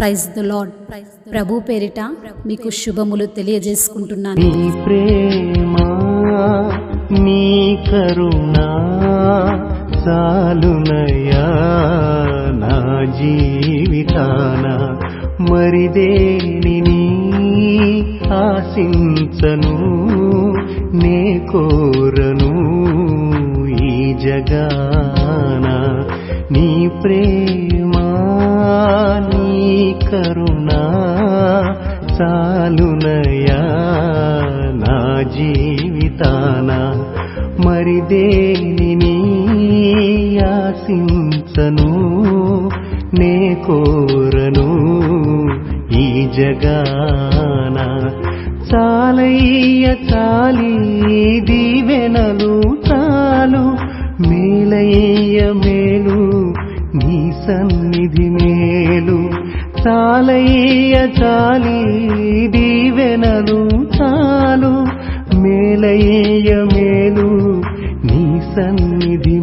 Praise the lord ప్రభు పేరిట మీకు శుభములు తెలియజేసుకుంటున్నాను. నీ ప్రేమ నీ కరుణ చాలునయా నా జీవితాన మరి దేనిని ఆశించను నే కోరను ఈ జగాన. నీ ప్రేమా చాలునయా నా జీవితాన? మరి దేనిని ఆశించను నే కోరను ఈ జగాన? చాలయ్య చాలి దీవెనలు చాలు మేలయ్య మేలు నీ సన్నిధి మేలు. చాలయ్య చాలి దీవెనలు చాలు. మేలయ్య మేలు నీ సన్నిధి